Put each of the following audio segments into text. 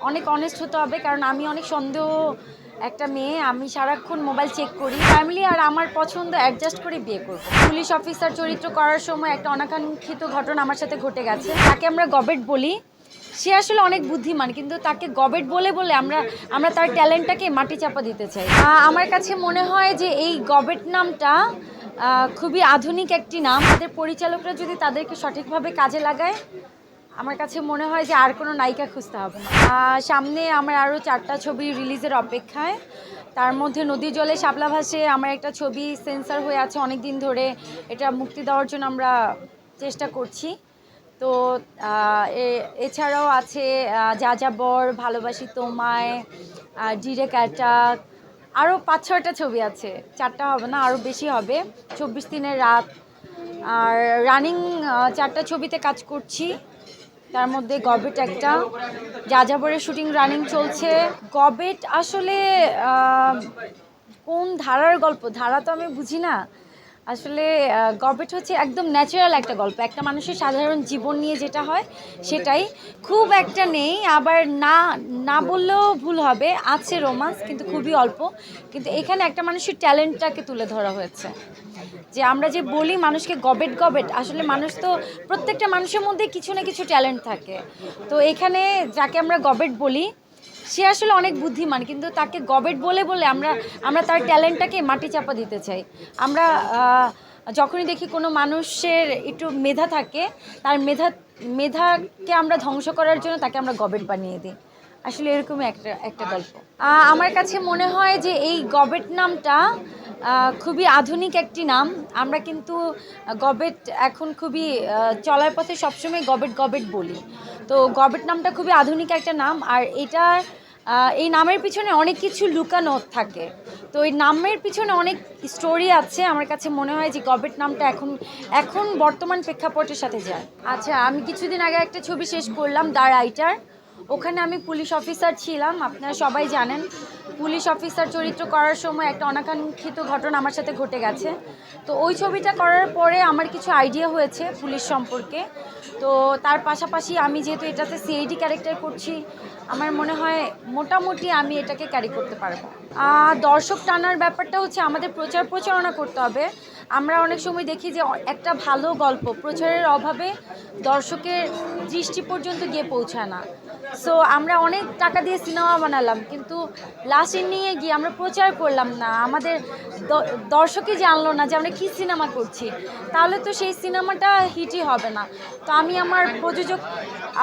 অনেক অনেস্ট হতে হবে, কারণ আমি অনেক সন্দেহ একটা মেয়ে, আমি সারাক্ষণ মোবাইল চেক করি ফ্যামিলি আর আমার পছন্দ অ্যাডজাস্ট করে বিয়ে করব। পুলিশ অফিসার চরিত্র করার সময় একটা অনাকাঙ্ক্ষিত ঘটনা আমার সাথে ঘটে গেছে, তাকে আমরা গবেট বলি। সে আসলে অনেক বুদ্ধিমান, কিন্তু তাকে গবেট বলে বলে আমরা আমরা তার ট্যালেন্টটাকে মাটি চাপা দিতে চাই। আমার কাছে মনে হয় যে এই গবেট নামটা খুবই আধুনিক একটি নাম, তাদের পরিচালকরা যদি তাদেরকে সঠিকভাবে কাজে লাগায় আমার কাছে মনে হয় যে আর কোনো নায়িকা খুঁজতে হবে সামনে আমার আরও চারটা ছবি রিলিজের অপেক্ষায়। তার মধ্যে নদী জলে শাপলা ভাসে আমার একটা ছবি সেন্সার হয়ে আছে অনেক দিন ধরে। এটা মুক্তি দেওয়ার জন্য আমরা চেষ্টা করছি। তো এছাড়াও আছে যা যা বর ভালোবাসি তোমায় আহ, ডিরেক অ্যাটাক আরও পাঁচ ছয়টা ছবি আছে। চারটা হবে না আরও বেশি হবে। চব্বিশ দিনের রাত। আর রানিং চারটা ছবিতে কাজ করছি। তার মধ্যে গবেট একটা। যাযাবরের শুটিং রানিং চলছে। গবেট আসলে কোন ধারার গল্প? ধারা তো আমি বুঝি না। আসলে গবেট হচ্ছে একদম ন্যাচারাল একটা গল্প। একটা মানুষের সাধারণ জীবন নিয়ে যেটা হয়, সেটাই। খুব একটা নেই, আবার না না বললেও ভুল হবে। আছে রোমান্স কিন্তু খুবই অল্প। কিন্তু এখানে একটা মানুষের ট্যালেন্টটাকে তুলে ধরা হয়েছে। যে আমরা যে বলি মানুষকে গবেট গবেট, আসলে মানুষ তো প্রত্যেকটা মানুষের মধ্যে কিছু না কিছু ট্যালেন্ট থাকে। তো এখানে যাকে আমরা গবেট বলি সে আসলে অনেক বুদ্ধিমান, কিন্তু তাকে গবেট বলে বলে আমরা আমরা তার ট্যালেন্টটাকে মাটি চাপা দিতে চাই। আমরা যখনই দেখি কোনো মানুষের একটু মেধা থাকে, তার মেধা, মেধাকে আমরা ধ্বংস করার জন্য তাকে আমরা গবেট বানিয়ে দিই। আসলে এরকমই একটা একটা গল্প। আমার কাছে মনে হয় যে এই গবেট নামটা খুবই আধুনিক একটি নাম। আমরা কিন্তু গবেট এখন খুবই চলার পথে সবসময় গবেট গবেট বলি। তো গবেট নামটা খুবই আধুনিক একটা নাম, আর এটা এই নামের পিছনে অনেক কিছু লুকানো থাকে। তো এই নামের পিছনে অনেক স্টোরি আছে। আমার কাছে মনে হয় যে গবেট নামটা এখন এখন বর্তমান প্রেক্ষাপটের সাথে যায়। আচ্ছা আমি কিছুদিন আগে একটা ছবি শেষ করলাম, দ্য রাইটার। ওখানে আমি পুলিশ অফিসার ছিলাম, আপনারা সবাই জানেন। পুলিশ অফিসার চরিত্র করার সময় একটা অনাকাঙ্ক্ষিত ঘটনা আমার সাথে ঘটে গেছে। তো ওই ছবিটা করার পরে আমার কিছু আইডিয়া হয়েছে পুলিশ সম্পর্কে। তো তার পাশাপাশি আমি যেহেতু এটাতে সিআইডি ক্যারেক্টার করছি, আমার মনে হয় মোটামুটি আমি এটাকে ক্যারি করতে পারব। দর্শক টানার ব্যাপারটা হচ্ছে আমাদের প্রচার প্রচারণা করতে হবে। আমরা অনেক সময় দেখি যে একটা ভালো গল্প প্রচারের অভাবে দর্শকের দৃষ্টি পর্যন্ত গিয়ে পৌঁছায় না। সো আমরা অনেক টাকা দিয়ে সিনেমা বানালাম, কিন্তু লাস্ট নিয়ে গিয়ে আমরা প্রচার করলাম না। আমাদের দর্শকই জানলো না যে আমরা কী সিনেমা করছি। তাহলে তো সেই সিনেমাটা হিটই হবে না। তো আমি আমার প্রযোজক,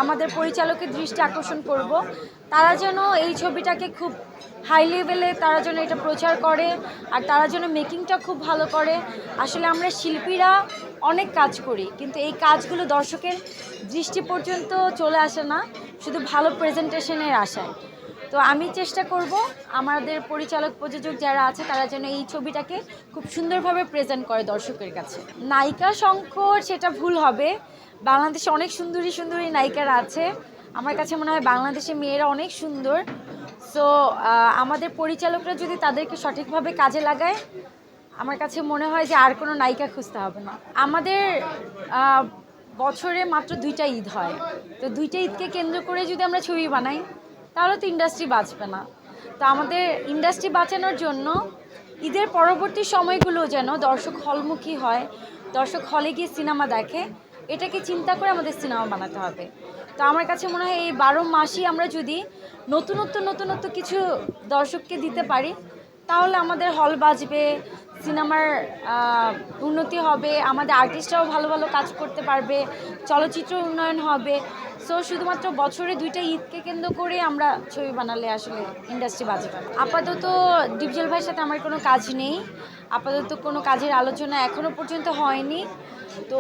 আমাদের পরিচালকের দৃষ্টি আকর্ষণ করব। তারা যেন এই ছবিটাকে খুব হাই লেভেলে তারা যেন এটা প্রচার করে, আর তারা যেন মেকিংটা খুব ভালো করে। আসলে আমরা শিল্পীরা অনেক কাজ করি, কিন্তু এই কাজগুলো দর্শকের দৃষ্টি পর্যন্ত চলে আসে না, শুধু ভালো প্রেজেন্টেশনের আশায়। তো আমি চেষ্টা করব আমাদের পরিচালক প্রযোজক যারা আছে, তারা যেন এই ছবিটাকে খুব সুন্দরভাবে প্রেজেন্ট করে দর্শকের কাছে। নায়িকা সংকট সেটা ভুল হবে। বাংলাদেশে অনেক সুন্দরী সুন্দরী নায়িকারা আছে। আমার কাছে মনে হয় বাংলাদেশে মেয়েরা অনেক সুন্দর। সো আমাদের পরিচালকরা যদি তাদেরকে সঠিকভাবে কাজে লাগায় আমার কাছে মনে হয় যে আর কোনো নায়িকা খুঁজতে হবে না। আমাদের বছরে মাত্র দুইটা ঈদ হয়। তো দুইটা ঈদকে কেন্দ্র করে যদি আমরা ছবি বানাই, তাহলে তো ইন্ডাস্ট্রি বাঁচবে না। তো আমাদের ইন্ডাস্ট্রি বাঁচানোর জন্য ঈদের পরবর্তী সময়গুলো যেন দর্শক হলমুখী হয়, দর্শক হলে গিয়ে সিনেমা দেখে, এটাকে চিন্তা করে আমাদের সিনেমা বানাতে হবে। তো আমার কাছে মনে হয় এই বারো মাসই আমরা যদি নতুনত্ব নতুনত্ব কিছু দর্শককে দিতে পারি তাহলে আমাদের হল বাজবে, সিনেমার উন্নতি হবে, আমাদের আর্টিস্টরাও ভালো ভালো কাজ করতে পারবে, চলচ্চিত্র উন্নয়ন হবে। সো শুধুমাত্র বছরে দুইটা ঈদকে কেন্দ্র করে আমরা ছবি বানালে আসলে ইন্ডাস্ট্রি বাজবে না। আপাতত ডিপজল ভাইয়ের সাথে আমার কোনো কাজ নেই। আপাতত কোনো কাজের আলোচনা এখনও পর্যন্ত হয়নি। তো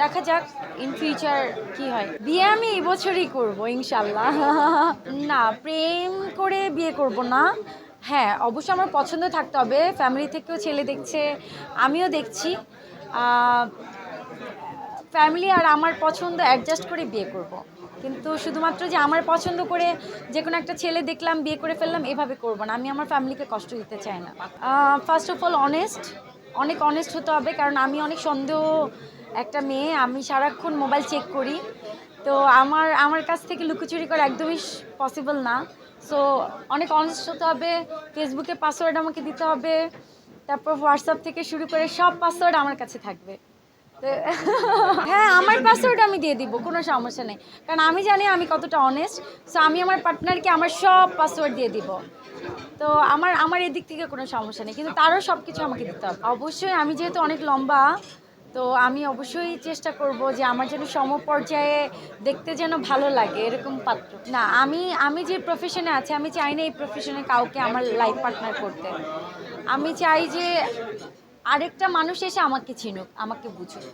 দেখা যাক ইন ফিউচার কি হয়। বিয়ে আমি এই বছরই করব, ইনশাল্লাহ। না, প্রেম করে বিয়ে করব না। হ্যাঁ অবশ্যই আমার পছন্দ থাকতে হবে। ফ্যামিলি থেকেও ছেলে দেখছে, আমিও দেখছি। ফ্যামিলি আর আমার পছন্দ অ্যাডজাস্ট করে বিয়ে করব। কিন্তু শুধুমাত্র যে আমার পছন্দ করে যে কোনো একটা ছেলে দেখলাম, বিয়ে করে ফেললাম, এভাবে করব না। আমি আমার ফ্যামিলিকে কষ্ট দিতে চাই না। ফার্স্ট অফ অল অনেস্ট অনেক অনেস্ট হতে হবে, কারণ আমি অনেক সন্দেহ একটা মেয়ে। আমি সারাক্ষণ মোবাইল চেক করি। তো আমার আমার কাছ থেকে লুকোচুরি করা একদমই পসিবল না। সো অনেক অনেস্ট হতে হবে ফেসবুকে পাসওয়ার্ড আমাকে দিতে হবে, তারপর হোয়াটসঅ্যাপ থেকে শুরু করে সব পাসওয়ার্ড আমার কাছে থাকবে। হ্যাঁ আমার পাসওয়ার্ড আমি দিয়ে দিব, কোনো সমস্যা নেই। কারণ আমি জানি আমি কতটা অনেস্ট সো আমি আমার পার্টনারকে আমার সব পাসওয়ার্ড দিয়ে দিব। তো আমার আমার এদিক থেকে কোনো সমস্যা নেই, কিন্তু তারও সব কিছু আমাকে দিতে হবে। অবশ্যই আমি যেহেতু অনেক লম্বা তো আমি অবশ্যই চেষ্টা করব যে আমার যেন সমপর্যায়ে দেখতে যেন ভালো লাগে, এরকম পাত্র। না, আমি আমি যে প্রফেশনে আছি, আমি চাই না এই প্রফেশনে কাউকে আমার লাইফ পার্টনার করতে। আমি চাই যে আরেকটা মানুষ এসে আমাকে চিনুক, আমাকে বুঝুক।